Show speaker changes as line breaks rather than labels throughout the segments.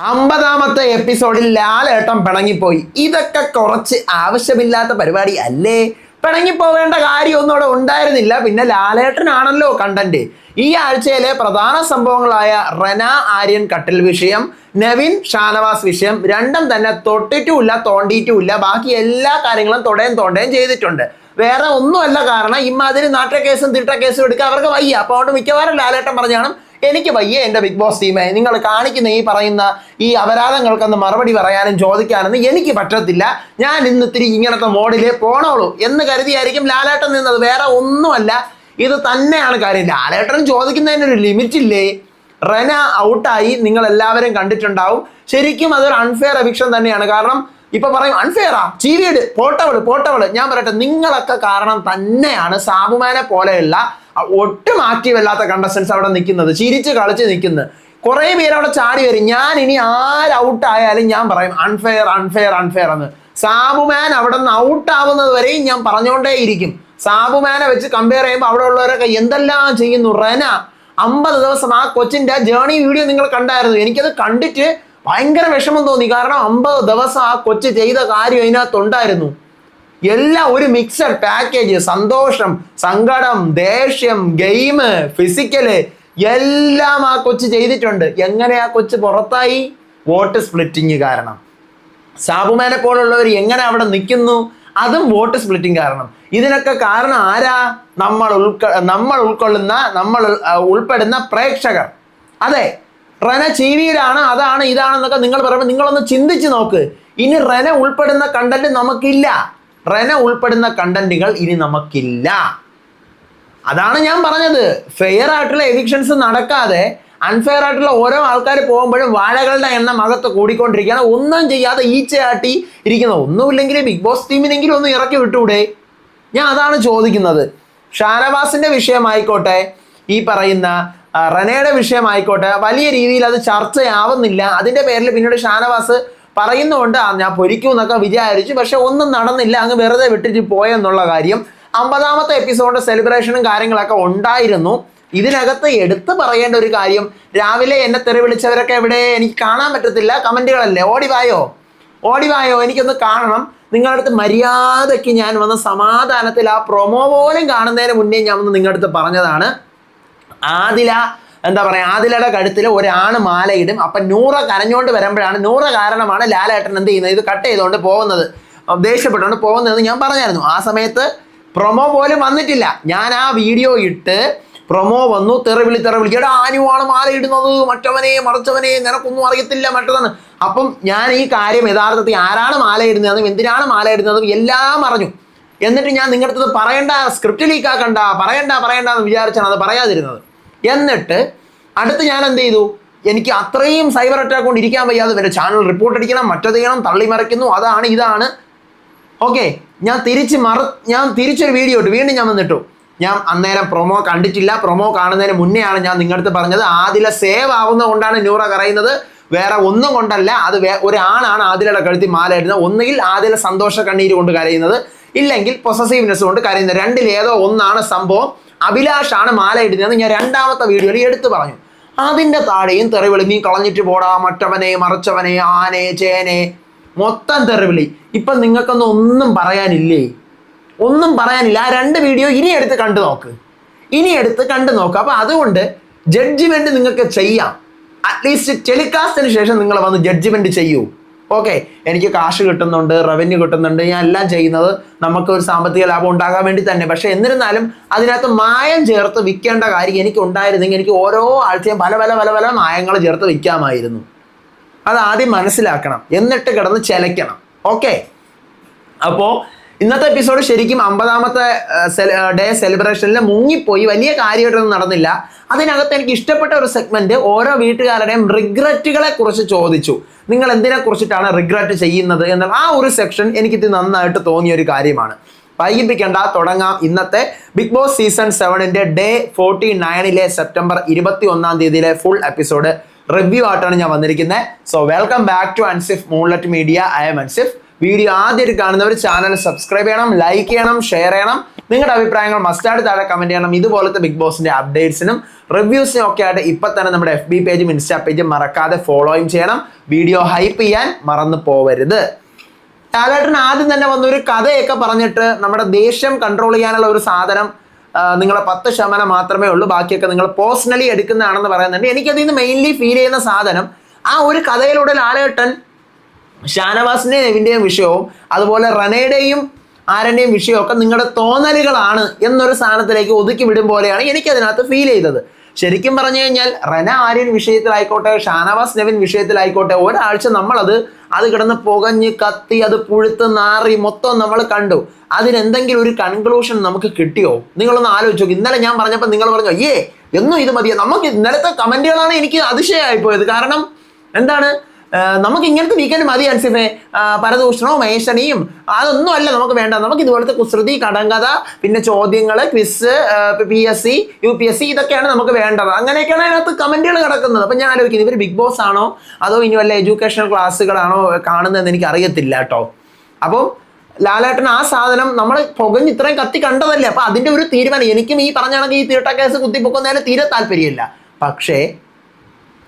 അമ്പതാമത്തെ എപ്പിസോഡിൽ ലാലേട്ടം പിണങ്ങിപ്പോയി. ഇതൊക്കെ കുറച്ച് ആവശ്യമില്ലാത്ത പരിപാടി അല്ലേ? പിണങ്ങിപ്പോവേണ്ട കാര്യമൊന്നും അവിടെ ഉണ്ടായിരുന്നില്ല. പിന്നെ ലാലേട്ടനാണല്ലോ കണ്ടന്റ് ഈ ആഴ്ചയിലെ പ്രധാന സംഭവങ്ങളായ റന ആര്യൻ കട്ടിൽ വിഷയം നവീൻ ഷാനവാസ് വിഷയം രണ്ടും തന്നെ തൊട്ടിട്ടുമില്ല തോണ്ടിയിട്ടുമില്ല. ബാക്കി എല്ലാ കാര്യങ്ങളും തൊടയും തോണ്ടയും ചെയ്തിട്ടുണ്ട്. വേറെ ഒന്നുമല്ല കാരണം ഇമ്മാതിരി നാട്ട കേസും തിട്ട കേസും എടുക്കുക അവർക്ക് വയ്യ. അപ്പോൾ അതുകൊണ്ട് മിക്കവാറും ലാലേട്ടൻ പറഞ്ഞാണ് എനിക്ക് വയ്യ എന്റെ ബിഗ് ബോസ് ടീമെ. നിങ്ങൾ കാണിക്കുന്ന ഈ പറയുന്ന ഈ അപരാധങ്ങൾക്കൊന്ന് മറുപടി പറയാനും ചോദിക്കാനൊന്നും എനിക്ക് പറ്റത്തില്ല. ഞാൻ ഇന്ന് ഇത്തിരി ഇങ്ങനത്തെ മോഡിലേ പോണോളൂ എന്ന് കരുതിയായിരിക്കും ലാലേട്ടൻ നിന്നത്. വേറെ ഒന്നുമല്ല. ഇത് തന്നെയാണ് കാര്യം. ലാലേട്ടൻ ചോദിക്കുന്നതിനൊരു ലിമിറ്റില്ലേ റന ഔട്ടായി. നിങ്ങൾ എല്ലാവരും കണ്ടിട്ടുണ്ടാവും. ശരിക്കും അതൊരു അൺഫെയർ എവിക്ഷൻ തന്നെയാണ്. കാരണം ഇപ്പൊ പറയും അൺഫെയറാ ചീവീട് പോട്ടവൾ പോട്ടവൾ. ഞാൻ പറയട്ടെ നിങ്ങളൊക്കെ കാരണം തന്നെയാണ് സാബുമാനെ പോലെയുള്ള ഒട്ടും ആക്റ്റീവ് അല്ലാത്ത കണ്ടസ്റ്റൻസ് അവിടെ നിൽക്കുന്നത് ചിരിച്ച് കളിച്ച് നിൽക്കുന്നത്. കുറേ പേര് അവിടെ ചാടി വരും. ഞാൻ ഇനി ആര് ഔട്ട് ആയാലും ഞാൻ പറയും അൺഫെയർ അൺഫെയർ അൺഫെയർ എന്ന്. സാബുമാൻ അവിടെ നിന്ന് ഔട്ട് ആവുന്നത് വരെയും ഞാൻ പറഞ്ഞുകൊണ്ടേയിരിക്കും സാബുമാനെ വെച്ച് കമ്പയർ ചെയ്യുമ്പോൾ അവിടെ ഉള്ളവരൊക്കെ എന്തെല്ലാം ചെയ്യുന്നു? റെന അമ്പത് ദിവസം ആ കൊച്ചിന്റെ ജേണി വീഡിയോ നിങ്ങൾ കണ്ടായിരുന്നു. എനിക്കത് കണ്ടിട്ട് ഭയങ്കര വിഷമം തോന്നി. കാരണം അമ്പത് ദിവസം ആ കൊച്ച് ചെയ്ത കാര്യം അതിനകത്തുണ്ടായിരുന്നു എല്ലാം ഒരു മിക്സഡ് പാക്കേജ് സന്തോഷം സങ്കടം ദേഷ്യം ഗെയിം ഫിസിക്കൽ എല്ലാം ആ കൊച്ച് ചെയ്തിട്ടുണ്ട്. എങ്ങനെ ആ കൊച്ച് പുറത്തായി? വോട്ട് സ്പ്ലിറ്റിങ് കാരണം. സാബുമാനെ പോലുള്ളവർ എങ്ങനെ അവിടെ നിൽക്കുന്നു? അതും വോട്ട് സ്പ്ലിറ്റിംഗ് കാരണം. ഇതിനൊക്കെ കാരണം ആരാ? നമ്മൾ ഉൾക്ക നമ്മൾ ഉൾക്കൊള്ളുന്ന നമ്മൾ ഉൾപ്പെടുന്ന പ്രേക്ഷകർ. അതെ റെന ചീവിയിലാണ് അതാണ് ഇതാണെന്നൊക്കെ നിങ്ങൾ പറയുമ്പോൾ നിങ്ങളൊന്ന് ചിന്തിച്ച് നോക്ക്. ഇനി റെന ഉൾപ്പെടുന്ന കണ്ടന്റ് നമുക്കില്ല. റെന ഉൾപ്പെടുന്ന കണ്ടന്റുകൾ ഇനി നമുക്കില്ല. അതാണ് ഞാൻ പറഞ്ഞത്. ഫെയർ ആയിട്ടുള്ള എവിക്ഷൻസ് നടക്കാതെ അൺഫെയർ ആയിട്ടുള്ള ഓരോ ആൾക്കാർ പോകുമ്പോഴും വാഴകളുടെ എണ്ണം അകത്ത് കൂടിക്കൊണ്ടിരിക്കുകയാണ്. ഒന്നും ചെയ്യാതെ ഈച്ചയാട്ടി ഇരിക്കുന്നത്. ഒന്നുമില്ലെങ്കിൽ ബിഗ് ബോസ് ടീമിനെങ്കിലും ഒന്ന് ഇറക്കി വിട്ടൂടെ? ഞാൻ അതാണ് ചോദിക്കുന്നത്. ഷാനവാസിന്റെ വിഷയമായിക്കോട്ടെ ഈ പറയുന്ന റനയുടെ വിഷയമായിക്കോട്ടെ വലിയ രീതിയിൽ അത് ചർച്ചയാവുന്നില്ല. അതിന്റെ പേരിൽ പിന്നീട് ഷാനവാസ് പറയുന്നുണ്ട് "ആ, ഞാൻ പൊരിക്കും എന്നൊക്കെ വിചാരിച്ചു പക്ഷെ ഒന്നും നടന്നില്ല അങ്ങ് വെറുതെ വിട്ടിട്ട് പോയെന്നുള്ള കാര്യം. അമ്പതാമത്തെ എപ്പിസോഡിന്റെ സെലിബ്രേഷനും കാര്യങ്ങളൊക്കെ ഉണ്ടായിരുന്നു. ഇതിനകത്ത് എടുത്തു പറയേണ്ട ഒരു കാര്യം രാവിലെ എന്നെ തെറി വിളിച്ചവരൊക്കെ എവിടെ? എനിക്ക് കാണാൻ പറ്റത്തില്ല. കമന്റുകളല്ലേ ഓടിവായോ ഓടിവായോ എനിക്കൊന്ന് കാണണം. നിങ്ങളുടെ അടുത്ത് മര്യാദയ്ക്ക് ഞാൻ വന്ന സമാധാനത്തിൽ ആ പ്രൊമോ പോലും കാണുന്നതിന് മുന്നേ ഞാൻ വന്ന് നിങ്ങളുടെ അടുത്ത് പറഞ്ഞതാണ്. ആദില എന്താ പറയുക ആദിലയുടെ കഴുത്തിൽ ഒരാണ് മാലയിടും. അപ്പൊ നൂറ കരഞ്ഞുകൊണ്ട് വരുമ്പോഴാണ് നൂറ കാരണമാണ് ലാലേട്ടൻ എന്ത് ചെയ്യുന്നത്? ഇത് കട്ട് ചെയ്തുകൊണ്ട് പോകുന്നത്. ദേഷ്യപ്പെട്ടുകൊണ്ട് പോകുന്നതെന്ന് ഞാൻ പറഞ്ഞായിരുന്നു. ആ സമയത്ത് പ്രൊമോ പോലും വന്നിട്ടില്ല. ഞാൻ ആ വീഡിയോ ഇട്ട് പ്രൊമോ വന്നു. തെറിവിളി തെറിവിളി. എടാ ആനുവാണ് മാല ഇടുന്നത് മറ്റവനെ മറച്ചവനെ നിനക്കൊന്നും അറിയത്തില്ല മറ്റതാണ്. അപ്പം ഞാൻ ഈ കാര്യം യഥാർത്ഥത്തിൽ ആരാണ് മാല ഇടുന്നതെന്നും എന്തിനാണ് മാല ഇടുന്നതും എല്ലാം അറിഞ്ഞു. എന്നിട്ട് ഞാൻ നിങ്ങളുടെ അടുത്ത് പറയണ്ട സ്ക്രിപ്റ്റ് ലീക്കാക്കണ്ട പറയണ്ട പറയണ്ട എന്ന് വിചാരിച്ചാണ് അത് പറയാതിരുന്നത്. എന്നിട്ട് അടുത്ത് ഞാൻ എന്ത് ചെയ്തു? എനിക്ക് അത്രയും സൈബർ അറ്റാക്ക് കൊണ്ട് ഇരിക്കാൻ വയ്യാതെ വരെ ചാനൽ റിപ്പോർട്ട് അടിക്കണം മറ്റത് ചെയ്യണം തള്ളി മറിക്കുന്നു അതാണ് ഇതാണ്. ഓക്കെ ഞാൻ തിരിച്ച് മറ ഞാൻ തിരിച്ചൊരു വീഡിയോ ഇട്ടു. വീണ്ടും ഞാൻ വന്നിട്ടു. ഞാൻ അന്നേരം പ്രൊമോ കണ്ടിട്ടില്ല. പ്രൊമോ കാണുന്നതിന് മുന്നെയാണ് ഞാൻ നിങ്ങളുടെ അടുത്ത് പറഞ്ഞത്. ആദില സേവ് ആവുന്നത് കൊണ്ടാണ് ന്യൂറ കറയുന്നത് വേറെ ഒന്നും കൊണ്ടല്ല. അത് വേ ഒരാളാണ് ആദിലയുടെ കഴുത്തി മാല ഇടുന്നത് ഒന്നുകിൽ ആദില സന്തോഷ കണ്ണീര് കൊണ്ട് കരയുന്നത്. ഇല്ലെങ്കിൽ പൊസസീവ്നെസ് കൊണ്ട് കരയുന്നത്. രണ്ടിലേതോ ഒന്നാണ് സംഭവം. അഭിലാഷാണ് മാല ഇടുന്നത് ഞാൻ രണ്ടാമത്തെ വീഡിയോയിൽ എടുത്തു പറഞ്ഞു. അതിന്റെ താഴെയും തെറിവിളി നീ കളഞ്ഞിട്ട് പോടാ മറ്റവനെ മറച്ചവനെ ആനെ ചേനെ മൊത്തം തെറിവിളി. ഇപ്പൊ നിങ്ങൾക്കൊന്നും ഒന്നും പറയാനില്ലേ? ഒന്നും പറയാനില്ല. ആ രണ്ട് വീഡിയോ ഇനി എടുത്ത് കണ്ടു നോക്ക്. ഇനി എടുത്ത് കണ്ടു നോക്ക്. അപ്പൊ അതുകൊണ്ട് ജഡ്ജ്മെന്റ് നിങ്ങൾക്ക് ചെയ്യാം. അറ്റ്ലീസ്റ്റ് ടെലികാസ്റ്റിന് ശേഷം നിങ്ങൾ വന്ന് ജഡ്ജ്മെന്റ് ചെയ്യൂ. ഓക്കെ എനിക്ക് കാശ് കിട്ടുന്നുണ്ട് റവന്യൂ കിട്ടുന്നുണ്ട് ഞാൻ എല്ലാം ചെയ്യുന്നത് നമുക്ക് ഒരു സാമ്പത്തിക ലാഭം ഉണ്ടാകാൻ വേണ്ടി തന്നെ. പക്ഷെ എന്നിരുന്നാലും അതിനകത്ത് മായം ചേർത്ത് വിൽക്കേണ്ട കാര്യം എനിക്ക് ഉണ്ടായിരുന്നെങ്കിൽ എനിക്ക് ഓരോ ആഴ്ചയും പല പല പല പല മായങ്ങൾ ചേർത്ത് വിൽക്കാമായിരുന്നു. അത് ആദ്യം മനസ്സിലാക്കണം. എന്നിട്ട് കിടന്ന് ചെലക്കണം ഓക്കെ അപ്പോൾ ഇന്നത്തെ എപ്പിസോഡ് ശരിക്കും അമ്പതാമത്തെ ഡേ സെലിബ്രേഷനിൽ മുങ്ങിപ്പോയി. വലിയ കാര്യമായിട്ടൊന്നും നടന്നില്ല. അതിനകത്ത് എനിക്ക് ഇഷ്ടപ്പെട്ട ഒരു സെഗ്മെന്റ് ഓരോ വീട്ടുകാരുടെയും റിഗ്രറ്റുകളെ കുറിച്ച് ചോദിച്ചു. നിങ്ങൾ എന്തിനെ കുറിച്ചിട്ടാണ് റിഗ്രറ്റ് ചെയ്യുന്നത് എന്നുള്ള ആ ഒരു സെക്ഷൻ എനിക്ക് എനിക്കിത് നന്നായിട്ട് തോന്നിയ ഒരു കാര്യമാണ്. വൈകിപ്പിക്കേണ്ട തുടങ്ങാം. ഇന്നത്തെ ബിഗ് ബോസ് സീസൺ സെവനിന്റെ ഡേ ഫോർട്ടി നയനിലെ സെപ്റ്റംബർ ഇരുപത്തി ഒന്നാം തീയതിയിലെ ഫുൾ എപ്പിസോഡ് റിവ്യൂ ആയിട്ടാണ് ഞാൻ വന്നിരിക്കുന്നത്. So welcome back to Ansif Moonlet media I am Ansif video ആദ്യമായിട്ട് കാണുന്നവർ ചാനൽ സബ്സ്ക്രൈബ് ചെയ്യണം ലൈക്ക് ചെയ്യണം ഷെയർ ചെയ്യണം. നിങ്ങളുടെ അഭിപ്രായങ്ങൾ മസ്റ്റായിട്ട് താഴെ കമന്റ് ചെയ്യണം. ഇതുപോലത്തെ ബിഗ് ബോസിന്റെ അപ്ഡേറ്റ്സിനും റിവ്യൂസിനും ഒക്കെ ആയിട്ട് ഇപ്പൊ തന്നെ നമ്മുടെ എഫ് ബി പേജും ഇൻസ്റ്റാ പേജും മറക്കാതെ ഫോളോയും ചെയ്യണം. വീഡിയോ ഹൈപ്പ് ചെയ്യാൻ മറന്നു പോവരുത്. ലാലേട്ടൻ ആദ്യം തന്നെ വന്ന ഒരു കഥയൊക്കെ പറഞ്ഞിട്ട് നമ്മുടെ ദേഷ്യം കൺട്രോൾ ചെയ്യാനുള്ള ഒരു സാധനം നിങ്ങളെ പത്ത് ശതമാനം മാത്രമേ ഉള്ളൂ. ബാക്കിയൊക്കെ നിങ്ങൾ പേഴ്സണലി എടുക്കുന്നതാണെന്ന് പറയുന്നുണ്ട്. എനിക്കതിൽ നിന്ന് മെയിൻലി ഫീൽ ചെയ്യുന്ന സാധനം ആ ഒരു കഥയിലൂടെ ലാലേട്ടൻ ഷാനവാസിന്റെയും നെവിന്റെയും വിഷയവും അതുപോലെ റനയുടെയും ആരന്റെയും വിഷയമൊക്കെ നിങ്ങളുടെ തോന്നലുകളാണ് എന്നൊരു സ്ഥാനത്തിലേക്ക് ഒതുക്കി വിടും പോലെയാണ് എനിക്ക് അതിനകത്ത് ഫീൽ ചെയ്തത്. ശരിക്കും പറഞ്ഞു കഴിഞ്ഞാൽ റന ആര്യൻ വിഷയത്തിലായിക്കോട്ടെ ഷാനവാസ് നെവിൻ വിഷയത്തിലായിക്കോട്ടെ ഒരാഴ്ച നമ്മളത് അത് കിടന്ന് പുകഞ്ഞ് കത്തി അത് പുഴുത്ത് നാറി മൊത്തം നമ്മൾ കണ്ടു. അതിനെന്തെങ്കിലും ഒരു കൺക്ലൂഷൻ നമുക്ക് കിട്ടിയോ? നിങ്ങളൊന്ന് ആലോചിച്ചു ഇന്നലെ ഞാൻ പറഞ്ഞപ്പോൾ നിങ്ങൾ പറഞ്ഞു അയ്യേ എന്നും ഇത് മതിയോ. നമുക്ക് ഇന്നലത്തെ കമന്റുകളാണ് എനിക്ക് അതിശയമായി പോയത് കാരണം എന്താണ്? നമുക്ക് ഇങ്ങനത്തെ വീക്കെൻഡ് മതി അൻസിഫെ. പരദൂഷണവും ഏഷണിയും അതൊന്നും അല്ല നമുക്ക് വേണ്ട. നമുക്ക് ഇതുപോലത്തെ കുസൃതി കടങ്കഥ പിന്നെ ചോദ്യങ്ങൾ quiz P S C U P S C ഇതൊക്കെയാണ് നമുക്ക് വേണ്ടത്. അങ്ങനെയൊക്കെയാണ് അതിനകത്ത് കമന്റുകൾ കിടക്കുന്നത്. അപ്പം ഞാൻ ആലോചിക്കുന്നത് ഇവർ ബിഗ് ബോസ് ആണോ? അതോ ഇനി വല്ല എഡ്യൂക്കേഷണൽ ക്ലാസ്സുകളാണോ കാണുന്നതെന്ന് എനിക്ക് അറിയത്തില്ല കേട്ടോ. അപ്പം ലാലേട്ടൻ ആ സാധനം നമ്മൾ പുകഞ്ഞ് ഇത്രയും കത്തി കണ്ടതല്ലേ? അപ്പൊ അതിന്റെ ഒരു തീരുമാനം. എനിക്കും ഈ പറഞ്ഞാണെങ്കിൽ ഈ തീട്ട കേസ് കുത്തിപ്പൊക്കുന്നതിന് തീരെ താല്പര്യമില്ല. പക്ഷേ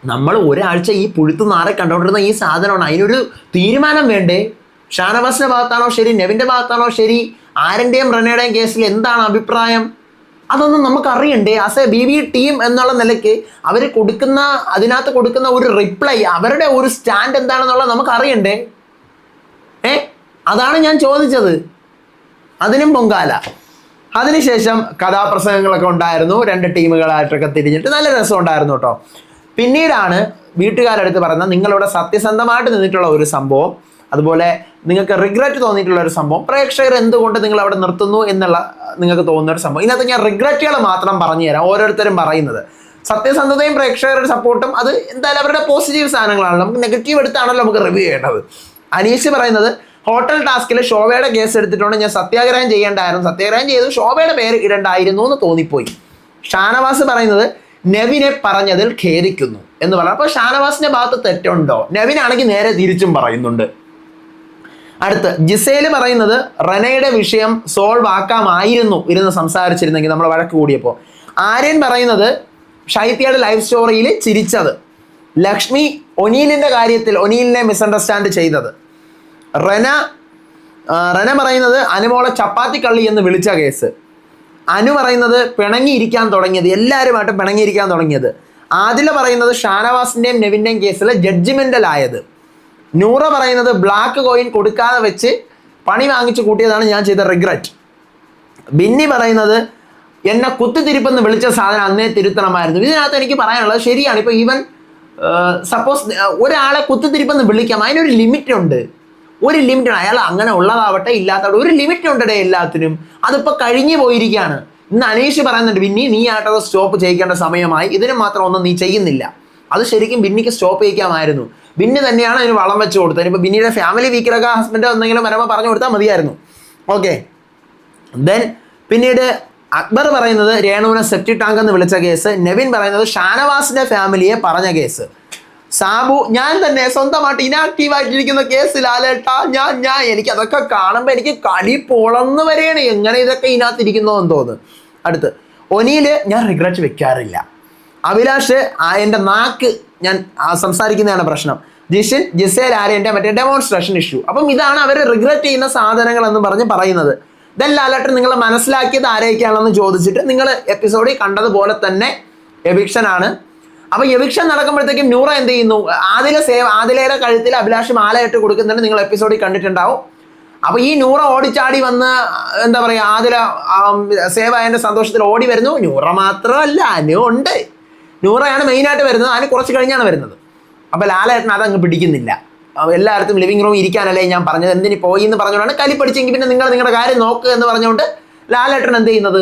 നമ്മൾ ഒരാഴ്ച ഈ പുഴുത്ത് നാറെ കണ്ടുകൊണ്ടിരുന്ന ഈ സാധനമാണ്. അതിനൊരു തീരുമാനം വേണ്ടേ? ഷാനവാസിന്റെ ഭാഗത്താണോ ശരി? നെവിന്റെ ഭാഗത്താണോ ശരി? ആരന്റെയും റനയുടെയും കേസിൽ എന്താണ് അഭിപ്രായം? അതൊന്നും നമുക്ക് അറിയണ്ടേ as a B V team എന്നുള്ള നിലയ്ക്ക് അവർ കൊടുക്കുന്ന അതിനകത്ത് കൊടുക്കുന്ന ഒരു റിപ്ലൈ അവരുടെ ഒരു സ്റ്റാൻഡ് എന്താണെന്നുള്ളത് നമുക്ക് അറിയണ്ടേ ഏ? അതാണ് ഞാൻ ചോദിച്ചത്. അതിനും പൊങ്കാല. അതിനുശേഷം കഥാപ്രസംഗങ്ങളൊക്കെ ഉണ്ടായിരുന്നു. രണ്ട് ടീമുകളായിട്ടൊക്കെ തിരിഞ്ഞിട്ട് നല്ല രസം ഉണ്ടായിരുന്നു കേട്ടോ. പിന്നീടാണ് വീട്ടുകാരടുത്ത് പറയുന്നത് നിങ്ങളിവിടെ സത്യസന്ധമായിട്ട് നിന്നിട്ടുള്ള ഒരു സംഭവം അതുപോലെ നിങ്ങൾക്ക് റിഗ്രറ്റ് തോന്നിയിട്ടുള്ള ഒരു സംഭവം. പ്രേക്ഷകർ എന്തുകൊണ്ട് നിങ്ങൾ അവിടെ നിർത്തുന്നു എന്നുള്ള നിങ്ങൾക്ക് തോന്നുന്ന ഒരു സംഭവം. ഇതിനകത്ത് ഞാൻ റിഗ്രറ്റുകൾ മാത്രം പറഞ്ഞു തരാം ഓരോരുത്തരും പറയുന്നത്. സത്യസന്ധതയും പ്രേക്ഷകരുടെ സപ്പോർട്ടും അത് എന്തായാലും അവരുടെ പോസിറ്റീവ് സാധനങ്ങളാണ്. നമുക്ക് നെഗറ്റീവ് എടുത്താണല്ലോ നമുക്ക് റിവ്യൂ ചെയ്യേണ്ടത്. അനീഷ് പറയുന്നത് ഹോട്ടൽ ടാസ്കിൽ ശോഭയുടെ കേസ് എടുത്തിട്ടുണ്ട് ഞാൻ സത്യാഗ്രഹം ചെയ്യേണ്ടായിരുന്നു. സത്യാഗ്രഹം ചെയ്തു ശോഭയുടെ പേര് ഇടണ്ടായിരുന്നു എന്ന് തോന്നിപ്പോയി. ഷാനവാസ് പറയുന്നത് നെവിനെ പറഞ്ഞതിൽ ഖേദിക്കുന്നു എന്ന് പറഞ്ഞു അപ്പോൾ ഷാനവാസിന്റെ ഭാഗത്ത് തെറ്റുണ്ടോ? നെവിനാണെങ്കിൽ നേരെ തിരിച്ചും പറയുന്നുണ്ട്. അടുത്ത് ജിസേൽ പറയുന്നത് റനയുടെ വിഷയം സോൾവ് ആക്കാമായിരുന്നു ഇരുന്ന് സംസാരിച്ചിരുന്നെങ്കിൽ നമ്മൾ വഴക്ക് കൂടിയപ്പോൾ ആര്യൻ പറയുന്നത് ഷൈത്യയുടെ ലൈഫ് സ്റ്റോറിയിൽ ചിരിച്ചത്. ലക്ഷ്മി ഒനീലിന്റെ കാര്യത്തിൽ ഒനീലിനെ മിസ്അണ്ടർസ്റ്റാൻഡ് ചെയ്തത്. റന റന പറയുന്നത് അനുമോളെ ചപ്പാത്തി കള്ളി എന്ന് വിളിച്ച കേസ് അനു പറയുന്നത് പിണങ്ങിയിരിക്കാൻ തുടങ്ങിയത് എല്ലാവരുമായിട്ട് പിണങ്ങിയിരിക്കാൻ തുടങ്ങിയത്. ആദില പറയുന്നത് ഷാനവാസിന്റെയും നെവിന്റെയും കേസിൽ ജഡ്ജിമെന്റലായത് നൂറ പറയുന്നത് ബ്ലാക്ക് കോയിൻ കൊടുക്കാതെ വെച്ച് പണി വാങ്ങിച്ചു കൂട്ടിയതാണ് ഞാൻ ചെയ്ത റിഗ്രറ്റ് ബിന്നി പറയുന്നത് എന്നെ കുത്തിത്തിരിപ്പെന്ന് വിളിച്ച സാധനം അന്നേ തിരുത്തണമായിരുന്നു. ഇതിനകത്ത് എനിക്ക് പറയാനുള്ളത് ശരിയാണ്. ഇപ്പോൾ ഈവൻ സപ്പോസ് ഒരാളെ കുത്തിത്തിരിപ്പെന്ന് വിളിക്കാം. അതിനൊരു ലിമിറ്റ് ഉണ്ട്. ഒരു ലിമിറ്റ് ഉണ്ട് അയാൾ അങ്ങനെ ഉള്ളതാവട്ടെ ഇല്ലാത്തവട്ടെ ഒരു ലിമിറ്റ് ഉണ്ടടേ എല്ലാത്തിനും. അതിപ്പോൾ കഴിഞ്ഞു പോയിരിക്കുകയാണ്. ഇന്ന് അനീഷ് പറയുന്നുണ്ട് ബിന്നി നീ ആട്ടത് സ്റ്റോപ്പ് ചെയ്യിക്കേണ്ട സമയമായി. ഇതിന് മാത്രം ഒന്നും നീ ചെയ്യുന്നില്ല. അത് ശരിക്കും ബിന്നിക്ക് സ്റ്റോപ്പ് ചെയ്യിക്കാമായിരുന്നു. ബിന്നി തന്നെയാണ് അതിന് വളം വെച്ച് കൊടുത്തത്. ഇപ്പോൾ ബിന്നിയുടെ ഫാമിലി വീക്കിലൊക്കെ ഹസ്ബൻഡ് എന്തെങ്കിലും വരുമ്പോൾ പറഞ്ഞു കൊടുത്താൽ മതിയായിരുന്നു. ഓക്കെ ദെൻ പിന്നീട് അക്ബർ പറയുന്നത് രേണുവിനെ സെപ്റ്റി ടാങ്ക് എന്ന് വിളിച്ച കേസ്. നെവിൻ പറയുന്നത് ഷാനവാസിന്റെ ഫാമിലിയെ പറഞ്ഞ കേസ്. സാബു ഞാൻ തന്നെ സ്വന്തമായിട്ട് ഇനാക്റ്റീവ് ആയിട്ടിരിക്കുന്ന കേസ് ലാലേട്ട ഞാൻ ഞാൻ എനിക്ക് അതൊക്കെ കാണുമ്പോൾ എനിക്ക് കടി പൊളന്ന് വരെയാണ് എങ്ങനെ ഇതൊക്കെ ഇതിനകത്തിരിക്കുന്നോ എന്ന് തോന്നുന്നു അടുത്ത് ഒനിയിൽ ഞാൻ റിഗ്രറ്റ് വെക്കാറില്ല. അഭിലാഷ് എന്റെ നാക്ക് ഞാൻ സംസാരിക്കുന്നതാണ് പ്രശ്നം. ജിഷിൻ ജിസേൽ ആര്യന്റെ മറ്റേ ഡെമോൺസ്ട്രേഷൻ ഇഷ്യൂ അപ്പം ഇതാണ് അവർ റിഗ്രറ്റ് ചെയ്യുന്ന സാധനങ്ങൾ എന്ന് പറഞ്ഞ് പറയുന്നത്. ദെൻ ലാലേട്ടൻ നിങ്ങൾ മനസ്സിലാക്കിയത് ആരെയൊക്കെയാണെന്ന് ചോദിച്ചിട്ട് നിങ്ങൾ എപ്പിസോഡിൽ കണ്ടതുപോലെ തന്നെ എവിക്ഷൻ ആണ്. അപ്പൊ എവിക്ഷൻ നടക്കുമ്പോഴത്തേക്കും നൂറ എന്ത് ചെയ്യുന്നു? ആദില സേവ ആദിലയുടെ കഴുത്തിൽ അഭിലാഷ് മാലയിട്ട് കൊടുക്കുന്നുണ്ട്. നിങ്ങൾ എപ്പിസോഡിൽ കണ്ടിട്ടുണ്ടാവും. അപ്പൊ ഈ നൂറ ഓടിച്ചാടി വന്ന് എന്താ പറയാ ആദില സേവ എന്റെ സന്തോഷത്തിൽ ഓടി വരുന്നു. നൂറ മാത്രമല്ല അനു ഉണ്ട്. നൂറയാണ് മെയിനായിട്ട് വരുന്നത്. അതിന് കുറച്ച് കഴിഞ്ഞാണ് വരുന്നത്. അപ്പൊ ലാലേട്ടൻ അതങ്ങ് പിടിക്കുന്നില്ല. എല്ലായിടത്തും ലിവിംഗ് റൂം ഇരിക്കാനല്ലേ ഞാൻ പറഞ്ഞത്. എന്തിന് പോയി എന്ന് പറഞ്ഞുകൊണ്ടാണ് കലി പഠിച്ചെങ്കിൽ പിന്നെ നിങ്ങൾ നിങ്ങളുടെ കാര്യം നോക്കുക എന്ന് പറഞ്ഞുകൊണ്ട് ലാലേട്ടൻ എന്ത് ചെയ്യുന്നത്?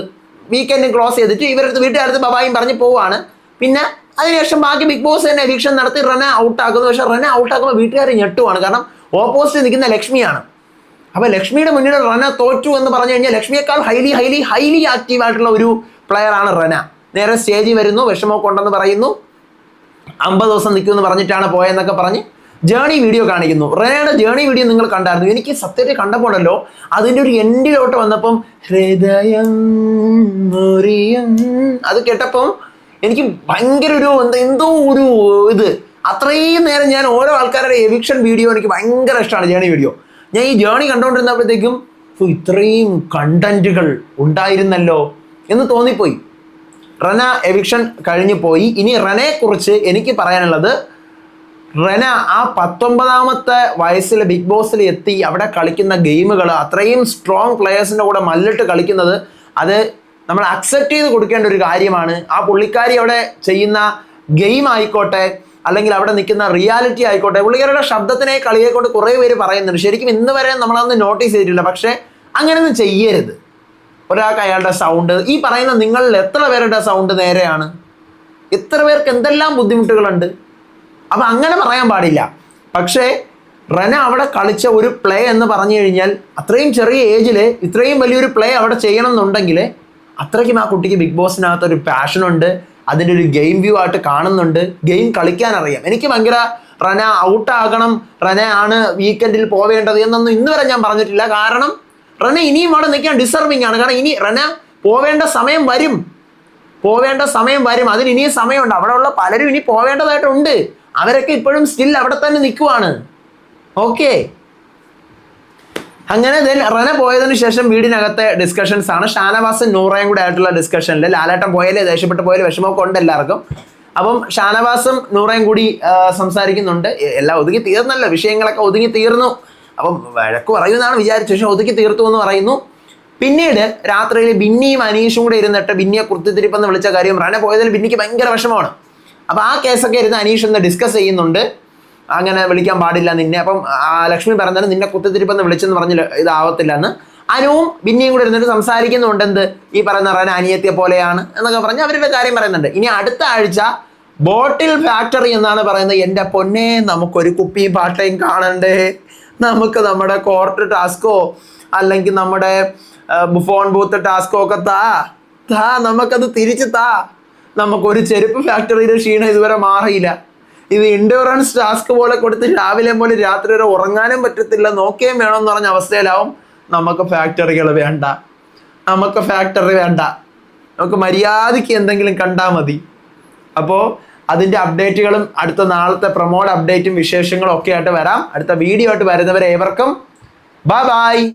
വീക്കെൻഡ് ക്ലോസ് ചെയ്തിട്ട് ഇവരടുത്ത് വീട്ടുകാരടുത്ത് ബബായും പറഞ്ഞ് പോവാണ് പിന്നെ അതിനുശേഷം ബാക്കി ബിഗ് ബോസ് തന്നെ വീക്ഷൺ നടത്തി റന ഔട്ടാക്കുന്നു. പക്ഷെ റന ഔട്ടാക്കുമ്പോൾ വീട്ടുകാർ ഞെട്ടുവാണ്. കാരണം ഓപ്പോസിറ്റ് നിൽക്കുന്ന ലക്ഷ്മിയാണ്. അപ്പൊ ലക്ഷ്മിയുടെ മുന്നിൽ റന തോറ്റു എന്ന് പറഞ്ഞു കഴിഞ്ഞാൽ ലക്ഷ്മിയേക്കാൾ ഹൈലി ഹൈലി ഹൈലി ആക്റ്റീവ് ആയിട്ടുള്ള ഒരു പ്ലെയർ ആണ് റന. നേരെ സ്റ്റേജിൽ വരുന്നു വിഷമമൊക്കെ ഉണ്ടെന്ന് പറയുന്നു. അമ്പത് ദിവസം നിൽക്കുമെന്ന് പറഞ്ഞിട്ടാണ് പോയെന്നൊക്കെ പറഞ്ഞ് ജേണി വീഡിയോ കാണിക്കുന്നു. റനയുടെ ജേണി വീഡിയോ നിങ്ങൾ കണ്ടായിരുന്നു. എനിക്ക് സത്യത്തിൽ കണ്ടപ്പോഴല്ലോ അതിന്റെ ഒരു എൻഡിലോട്ട് വന്നപ്പം ഹൃദയം അത് കേട്ടപ്പം എനിക്ക് ഭയങ്കര ഒരു എന്താ എന്തോ ഒരു ഇത്. അത്രയും നേരം ഞാൻ ഓരോ ആൾക്കാരുടെ എവിക്ഷൻ വീഡിയോ എനിക്ക് ഭയങ്കര ഇഷ്ടമാണ് ജേണി വീഡിയോ ഞാൻ ഈ ജേണി കണ്ടുകൊണ്ടിരുന്നപ്പോഴത്തേക്കും "ഓ, ഇത്രയും കണ്ടന്റുകൾ ഉണ്ടായിരുന്നല്ലോ എന്ന് തോന്നിപ്പോയി. റന എവിക്ഷൻ കഴിഞ്ഞു പോയി. ഇനി റനയെ കുറിച്ച് എനിക്ക് പറയാനുള്ളത് റന ആ പത്തൊമ്പതാമത്തെ വയസ്സിൽ ബിഗ് ബോസിൽ എത്തി അവിടെ കളിക്കുന്ന ഗെയിമുകൾ അത്രയും സ്ട്രോങ് പ്ലെയേഴ്സിന്റെ കൂടെ മല്ലിട്ട് കളിക്കുന്നത് അത് നമ്മൾ അക്സെപ്റ്റ് ചെയ്ത് കൊടുക്കേണ്ട ഒരു കാര്യമാണ്. ആ പുള്ളിക്കാരി അവിടെ ചെയ്യുന്ന ഗെയിം ആയിക്കോട്ടെ അല്ലെങ്കിൽ അവിടെ നിൽക്കുന്ന റിയാലിറ്റി ആയിക്കോട്ടെ പുള്ളിക്കാരുടെ ശബ്ദത്തിനെ കളിയെ കൊണ്ട് കുറേ പേര് പറയുന്നുണ്ട്. ശരിക്കും ഇന്ന് വരെ നമ്മളതൊന്നും നോട്ടീസ് ചെയ്തിട്ടില്ല. പക്ഷേ അങ്ങനെയൊന്നും ചെയ്യരുത്. ഒരാൾക്ക് അയാളുടെ സൗണ്ട് ഈ പറയുന്ന നിങ്ങളിൽ എത്ര പേരുടെ സൗണ്ട് നേരെയാണ്? എത്ര പേർക്ക് എന്തെല്ലാം ബുദ്ധിമുട്ടുകളുണ്ട്? അപ്പം അങ്ങനെ പറയാൻ പാടില്ല. പക്ഷേ റന അവിടെ കളിച്ച ഒരു പ്ലേ എന്ന് പറഞ്ഞു കഴിഞ്ഞാൽ അത്രയും ചെറിയ ഏജിൽ ഇത്രയും വലിയൊരു പ്ലേ അവിടെ ചെയ്യണം എന്നുണ്ടെങ്കിൽ അത്രയ്ക്കും ആ കുട്ടിക്ക് ബിഗ് ബോസിനകത്ത് ഒരു പാഷനുണ്ട് അതിന്റെ ഒരു ഗെയിം വ്യൂ ആയിട്ട് കാണുന്നുണ്ട്. ഗെയിം കളിക്കാൻ അറിയാം എനിക്ക് ഭയങ്കര റന ഔട്ടാകണം റന ആണ് വീക്കെൻഡിൽ പോവേണ്ടത് എന്നൊന്നും ഇന്ന് വരെ ഞാൻ പറഞ്ഞിട്ടില്ല. കാരണം റന ഇനിയും അവിടെ നിൽക്കാൻ ഡിസർവിങ് ആണ്. കാരണം ഇനി റന പോവേണ്ട സമയം വരും. പോവേണ്ട സമയം വരും. അതിന് ഇനിയും സമയമുണ്ട്. അവിടെ ഉള്ള പലരും ഇനി പോവേണ്ടതായിട്ടുണ്ട്. അവരൊക്കെ ഇപ്പോഴും സ്റ്റിൽ അവിടെ തന്നെ നിൽക്കുവാണ്. ഓക്കെ അങ്ങനെ ദെൻ റന പോയതിന് ശേഷം വീടിനകത്തെ ഡിസ്കഷൻസ് ആണ്. ഷാനവാസും നൂറയും കൂടെ ആയിട്ടുള്ള ഡിസ്കഷനിൽ ലാലേട്ടൻ പോയാലേ ദേഷ്യപ്പെട്ട് പോയാലും വിഷമമൊക്കെ ഉണ്ട് എല്ലാവർക്കും. അപ്പം ഷാനവാസും നൂറയും കൂടി സംസാരിക്കുന്നുണ്ട്. എല്ലാം ഒതുങ്ങി തീർന്നല്ലോ. വിഷയങ്ങളൊക്കെ ഒതുങ്ങി തീർന്നു. അപ്പം വഴക്ക് പറയുമെന്നാണ് വിചാരിച്ചത്. പക്ഷെ ഒതുക്കി തീർത്തു എന്ന് പറയുന്നു. പിന്നീട് രാത്രിയിൽ ബിന്നിയും അനീഷും കൂടെ ഇരുന്നിട്ട് ബിന്നിയെ കുർത്തിത്തിരിപ്പെന്ന് വിളിച്ച കാര്യം റന പോയതിൽ ബിന്നിക്ക് ഭയങ്കര വിഷമമാണ്. അപ്പോൾ ആ കേസൊക്കെ ഇരുന്ന് അനീഷ് ഒന്ന് ഡിസ്കസ് ചെയ്യുന്നുണ്ട്. അങ്ങനെ വിളിക്കാൻ പാടില്ല നിന്നെ. അപ്പം ലക്ഷ്മി പറഞ്ഞാൽ നിന്നെ കുത്തിത്തിരിപ്പെന്ന് വിളിച്ചെന്ന് പറഞ്ഞ് ഇതാവത്തില്ല എന്ന് അനുവും ബിന്നിയും കൂടെ ഇരുന്നിട്ട് സംസാരിക്കുന്നുണ്ട് എന്ത്? ഈ പറയുന്ന റന അനിയത്തിയെ പോലെയാണ് എന്നൊക്കെ പറഞ്ഞ് അവരുടെ കാര്യം പറയുന്നുണ്ട്. ഇനി അടുത്ത ആഴ്ച ബോട്ടിൽ ഫാക്ടറി എന്നാണ് പറയുന്നത്. എന്റെ പൊന്നെ നമുക്കൊരു കുപ്പിയും പാട്ടയും കാണണ്ടേ? നമുക്ക് നമ്മുടെ കോർട്ട് ടാസ്കോ അല്ലെങ്കിൽ നമ്മുടെ ഫോൺ ബൂത്ത് ടാസ്കോ ഒക്കെ താ. താ നമുക്കത് തിരിച്ചു താ. നമുക്കൊരു ചെരുപ്പ് ഫാക്ടറിയുടെ ക്ഷീണം ഇതുവരെ മാറിയില്ല. ഇത് ഇൻഡോറൻസ് ടാസ്ക് പോലെ കൊടുത്ത് രാവിലെ പോലെ രാത്രി വരെ ഉറങ്ങാനും പറ്റത്തില്ല നോക്കുകയും വേണമെന്ന് പറഞ്ഞ അവസ്ഥയിലാവും. നമുക്ക് ഫാക്ടറികൾ വേണ്ട. നമുക്ക് ഫാക്ടറി വേണ്ട. നമുക്ക് മര്യാദയ്ക്ക് എന്തെങ്കിലും കണ്ടാൽ മതി. അപ്പോൾ അതിന്റെ അപ്ഡേറ്റുകളും അടുത്ത നാളത്തെ പ്രൊമോട്ട് അപ്ഡേറ്റും വിശേഷങ്ങളും ഒക്കെ ആയിട്ട് വരാം. അടുത്ത വീഡിയോ ആയിട്ട് വരുന്നവരെ ഏവർക്കും ബൈ ബൈ